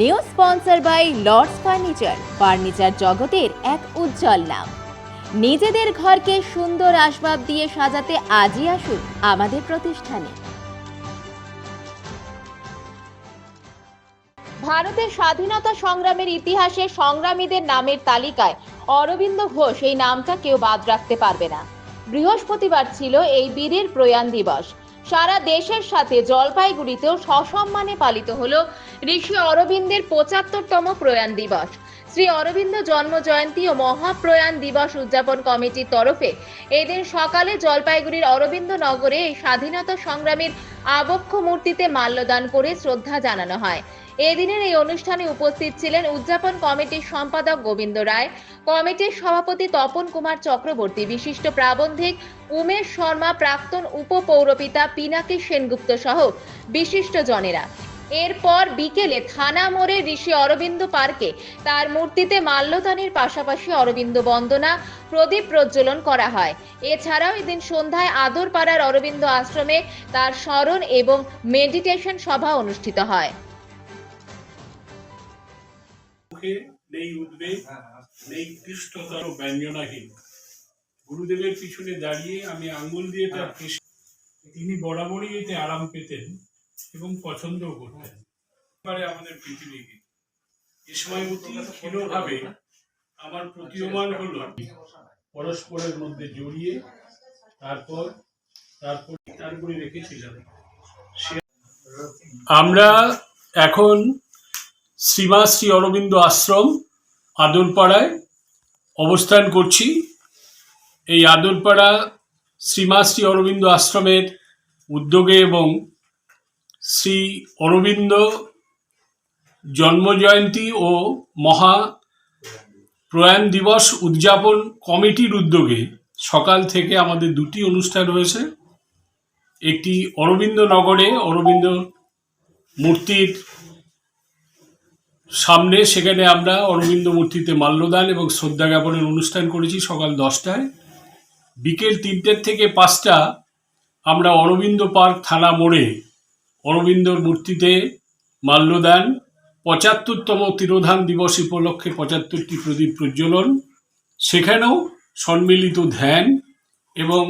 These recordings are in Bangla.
New sponsor by Lords furniture. Furniture জগতের এক উজ্জ্বল নাম। নিজেদের ঘরকে সুন্দর আসবাব দিয়ে সাজাতে আজই আসুন আমাদের প্রতিষ্ঠানে। ভারতের স্বাধীনতা সংগ্রামের ইতিহাসে সংগ্রামীদের নামের তালিকায় অরবিন্দ ঘোষ, এই নামটা কেউ বাদ রাখতে পারবে না। বৃহস্পতিবার ছিল এই বীরের প্রয়াণ দিবস। সারা দেশের সাথে জলপাইগুড়িতেও সসম্মানে পালিত হল ঋষি অরবিন্দের পঁচাত্তরতম প্রয়াণ দিবস। শ্রী অরবিন্দ জন্ম জয়ন্তী ও মহাপ্রয়াণ দিবস উদযাপন কমিটির তরফে এদিন সকালে জলপাইগুড়ির অরবিন্দ নগরে এই স্বাধীনতা সংগ্রামীর আবক্ষ মূর্তিতে মাল্যদান করে শ্রদ্ধা জানানো হয়। এদিনের এই অনুষ্ঠানে উপস্থিত ছিলেন উদযাপন কমিটির সম্পাদক গোবিন্দ রায়, কমিটির সভাপতি তপন কুমার চক্রবর্তী, বিশিষ্ট প্রাবন্ধিক উমেশ শর্মা, প্রাক্তন উপপৌরপিতা পিনাকি সেনগুপ্ত সহ বিশিষ্ট জনেরা এরপর বিকেলে থানা মোড়ে ঋষি অরবিন্দ পার্কে তার মূর্তিতে মাল্যদানের পাশাপাশি অরবিন্দ বন্দনা, প্রদীপ প্রজ্বলন করা হয়। এছাড়াও এদিন সন্ধ্যায় আদরপাড়ার অরবিন্দ আশ্রমে তার স্মরণ এবং মেডিটেশন সভা অনুষ্ঠিত হয়। মুখে, নেই উদ্বেগ, নেই ক্লিষ্টতর ব্যঞ্জনাহীন। গুরুদেবের পিছনে দাঁড়িয়ে আমি আঙ্গুল দিয়ে তার তিনি বরাবরই এতে আরাম পেতেন এবং পছন্দও করতেন। এবারে আমাদের পৃথিবীকে। এ সময় অতি ক্ষীণভাবে আমার প্রতীয়মান হলো পরস্পরের মধ্যে জড়িয়ে, তারপর তারপর তার করে রেখেছিলাম আমরা এখন শ্রীমা শ্রী অরবিন্দ আশ্রম আদরপাড়ায় অবস্থান করছি। এই আদরপাড়া শ্রীমা শ্রী অরবিন্দ আশ্রমের উদ্যোগে এবং শ্রী অরবিন্দ জন্মজয়ন্তী ও মহা প্রয়াণ দিবস উদযাপন কমিটির উদ্যোগে সকাল থেকে আমাদের দুটি অনুষ্ঠান হয়েছে একটি অরবিন্দ নগরে অরবিন্দ মূর্তির সামনে সেখানে আমরা অরবিন্দ মূর্তিতে মাল্যদান এবং শ্রদ্ধা জ্ঞাপনের অনুষ্ঠান করেছি সকাল দশটায়। বিকেল তিনটের থেকে পাঁচটা আমরা অরবিন্দ পার্ক থানা মোড়ে অরবিন্দর মূর্তিতে মাল্যদান, পঁচাত্তরতম তিরোধান দিবস উপলক্ষে পঁচাত্তরটি প্রদীপ প্রজ্বলন, সেখানেও সম্মিলিত ধ্যান এবং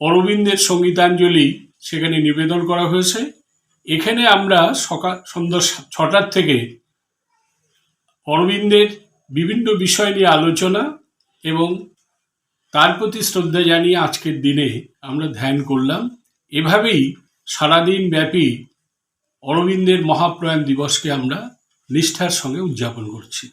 অরবিন্দের সঙ্গীতাঞ্জলি সেখানে নিবেদন করা হয়েছে। এখানে আমরা সকাল সন্ধ্যা ছটার থেকে অরবিন্দের বিভিন্ন বিষয় নিয়ে আলোচনা এবং তার প্রতি শ্রদ্ধা জানিয়ে আজকের দিনে আমরা ধ্যান করলাম। এভাবেই সারাদিন ব্যাপী অরবিন্দের মহাপ্রয়াণ দিবসকে আমরা নিষ্ঠার সঙ্গে উদযাপন করছি।